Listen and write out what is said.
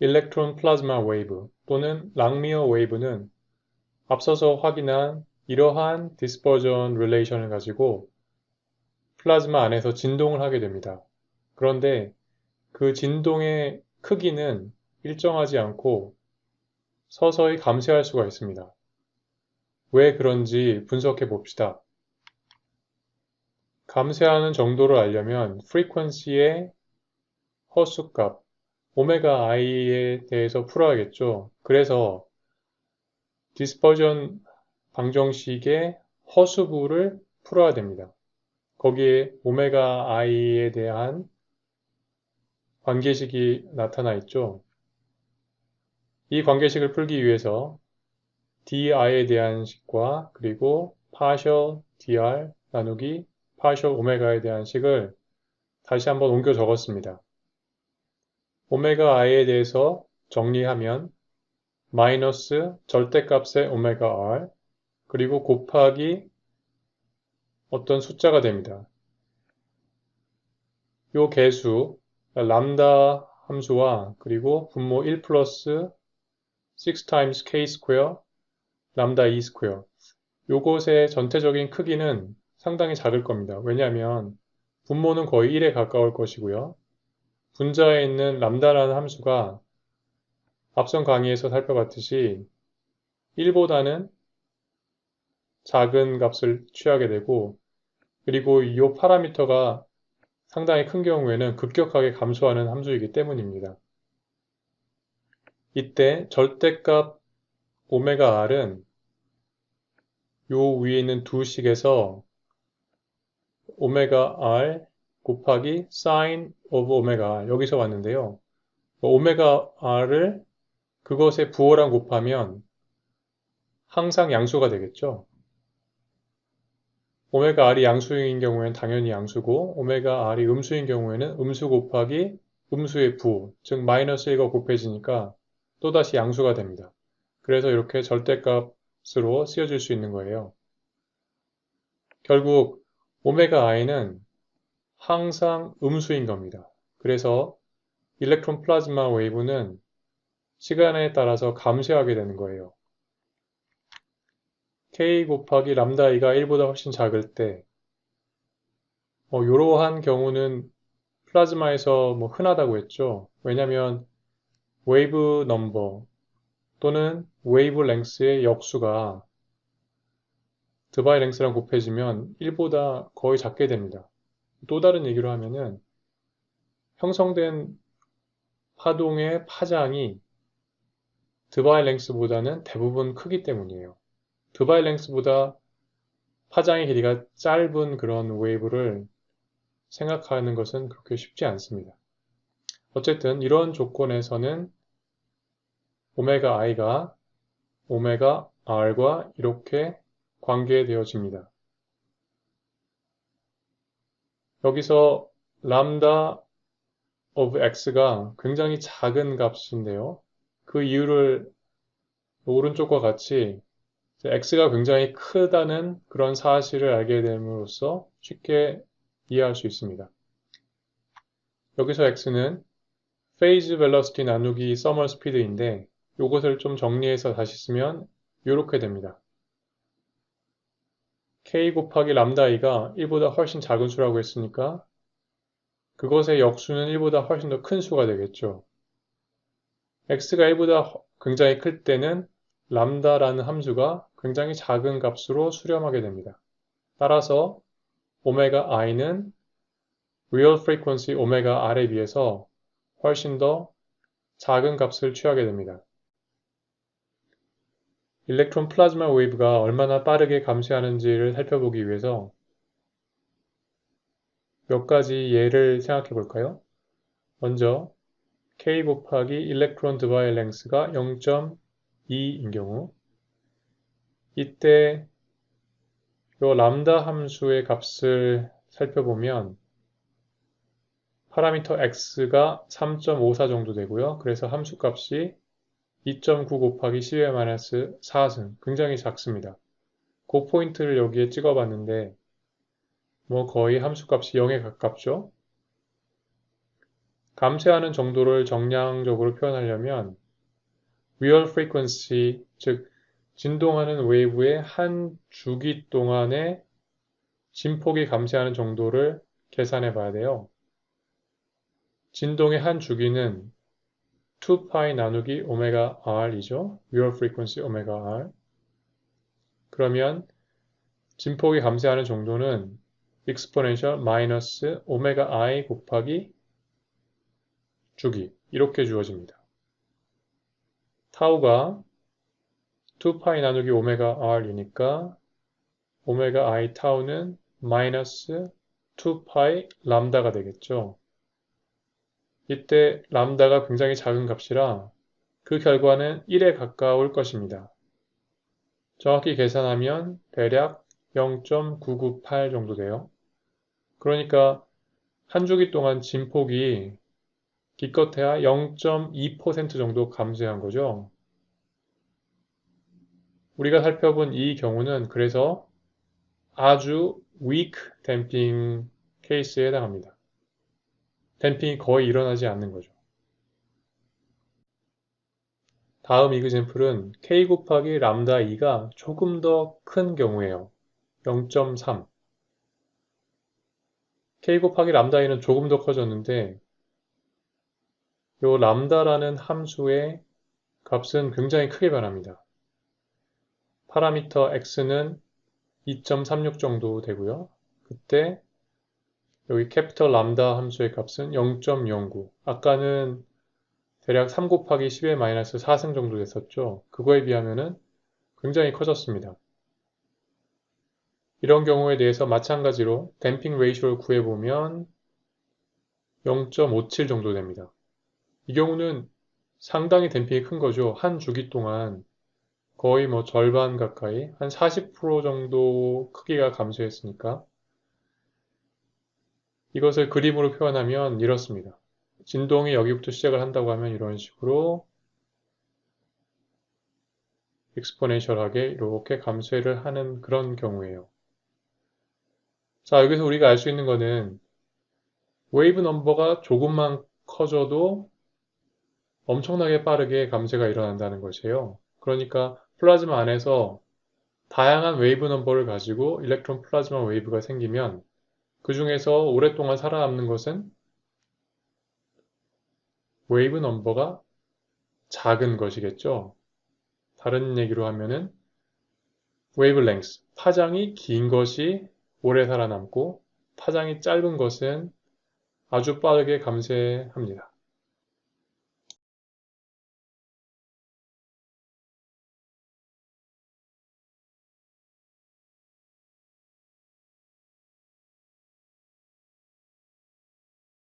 일렉트론 플라즈마 웨이브 또는 랑미어 웨이브는 앞서서 확인한 이러한 디스퍼전 릴레이션을 가지고 플라즈마 안에서 진동을 하게 됩니다. 그런데 그 진동의 크기는 일정하지 않고 서서히 감쇄할 수가 있습니다. 왜 그런지 분석해 봅시다. 감쇄하는 정도를 알려면 프리퀀시의 허수값, 오메가 i에 대해서 풀어야겠죠. 그래서 디스퍼전 방정식의 허수부를 풀어야 됩니다. 거기에 오메가 i에 대한 관계식이 나타나 있죠. 이 관계식을 풀기 위해서 di에 대한 식과 그리고 partial dr 나누기 partial 오메가에 대한 식을 다시 한번 옮겨 적었습니다. 오메가 i에 대해서 정리하면 마이너스 절대값의 오메가 r 그리고 곱하기 어떤 숫자가 됩니다. 요 개수 람다 함수와 그리고 분모 1 플러스 6 times k 스퀘어 람다 2 스퀘어 요것의 전체적인 크기는 상당히 작을 겁니다. 왜냐하면 분모는 거의 1에 가까울 것이고요. 분자에 있는 람다라는 함수가 앞선 강의에서 살펴봤듯이 1보다는 작은 값을 취하게 되고 그리고 이 파라미터가 상당히 큰 경우에는 급격하게 감소하는 함수이기 때문입니다. 이때 절대값 오메가 r은 요 위에 있는 두 식에서 오메가 r 곱하기 sin of 오메가 여기서 왔는데요. 오메가 r을 그것에 부호랑 곱하면 항상 양수가 되겠죠. 오메가 r이 양수인 경우에는 당연히 양수고 오메가 r이 음수인 경우에는 음수 곱하기 음수의 부, 즉 마이너스 1과 곱해지니까 또다시 양수가 됩니다. 그래서 이렇게 절대값으로 쓰여질 수 있는 거예요. 결국 오메가 i는 항상 음수인 겁니다. 그래서 일렉트론 플라즈마 웨이브는 시간에 따라서 감쇄하게 되는 거예요. k 곱하기 람다 이가 1보다 훨씬 작을 때 어, 이러한 경우는 플라즈마에서 뭐 흔하다고 했죠. 왜냐하면 웨이브 넘버 또는 웨이브 랭스의 역수가 드바이 랭스랑 곱해지면 1보다 거의 작게 됩니다. 또 다른 얘기로 하면은 형성된 파동의 파장이 드바이 랭스보다는 대부분 크기 때문이에요. 드바이 랭스보다 파장의 길이가 짧은 그런 웨이브를 생각하는 것은 그렇게 쉽지 않습니다. 어쨌든 이런 조건에서는 오메가 i가 오메가 r과 이렇게 관계되어집니다. 여기서 람다 of x가 굉장히 작은 값인데요. 그 이유를 오른쪽과 같이 x가 굉장히 크다는 그런 사실을 알게 됨으로써 쉽게 이해할 수 있습니다. 여기서 x는 phase velocity 나누기 speed인데 이것을 좀 정리해서 다시 쓰면 이렇게 됩니다. K 곱하기 람다 i가 1보다 훨씬 작은 수라고 했으니까 그것의 역수는 1보다 훨씬 더 큰 수가 되겠죠. x가 1보다 굉장히 클 때는 람다라는 함수가 굉장히 작은 값으로 수렴하게 됩니다. 따라서 오메가 i는 real frequency 오메가 r에 비해서 훨씬 더 작은 값을 취하게 됩니다. 일렉트론 플라즈마 웨이브가 얼마나 빠르게 감쇄하는지를 살펴보기 위해서 몇 가지 예를 생각해 볼까요? 먼저 k 곱하기 일렉트론 드바이 랭스가 0.2인 경우 이때 요 람다 함수의 값을 살펴보면 파라미터 x가 3.54 정도 되고요. 그래서 함수 값이 2.9 곱하기 10의 4승 굉장히 작습니다. 그 포인트를 여기에 찍어봤는데 뭐 거의 함수값이 0에 가깝죠. 감쇄하는 정도를 정량적으로 표현하려면 real frequency, 즉 진동하는 웨이브의 한 주기 동안의 진폭이 감쇄하는 정도를 계산해 봐야 돼요. 진동의 한 주기는 2파이 나누기 오메가 r이죠. real frequency 오메가 r. 그러면 진폭이 감쇄하는 정도는 exponential 마이너스 오메가 i 곱하기 주기 이렇게 주어집니다. 타우가 2파이 나누기 오메가 r이니까 오메가 i 타우는 마이너스 2파이 람다가 되겠죠. 이때 람다가 굉장히 작은 값이라 그 결과는 1에 가까울 것입니다. 정확히 계산하면 대략 0.998 정도 돼요. 그러니까 한 주기 동안 진폭이 기껏해야 0.2% 정도 감소한 거죠. 우리가 살펴본 이 경우는 그래서 아주 weak damping 케이스에 해당합니다. 댐핑이 거의 일어나지 않는 거죠. 다음 이그젠플은 k 곱하기 람다 2가 조금 더 큰 경우예요. 0.3 k 곱하기 람다 2는 조금 더 커졌는데 요 람다라는 함수의 값은 굉장히 크게 변합니다. 파라미터 x는 2.36 정도 되고요. 그때 여기 캐피털 람다 함수의 값은 0.09 아까는 대략 3 곱하기 10의 마이너스 4승 정도 됐었죠. 그거에 비하면 굉장히 커졌습니다. 이런 경우에 대해서 마찬가지로 댐핑 레이쇼를 구해보면 0.57 정도 됩니다. 이 경우는 상당히 댐핑이 큰 거죠. 한 주기 동안 거의 뭐 절반 가까이 한 40% 정도 크기가 감소했으니까 이것을 그림으로 표현하면 이렇습니다. 진동이 여기부터 시작을 한다고 하면 이런 식으로 익스포넨셜하게 이렇게 감쇄를 하는 그런 경우예요. 자, 여기서 우리가 알 수 있는 거는 웨이브 넘버가 조금만 커져도 엄청나게 빠르게 감쇄가 일어난다는 것이에요. 그러니까 플라즈마 안에서 다양한 웨이브 넘버를 가지고 일렉트론 플라즈마 웨이브가 생기면 그 중에서 오랫동안 살아남는 것은 웨이브 넘버가 작은 것이겠죠. 다른 얘기로 하면은 웨이브 랭스, 파장이 긴 것이 오래 살아남고 파장이 짧은 것은 아주 빠르게 감쇄합니다.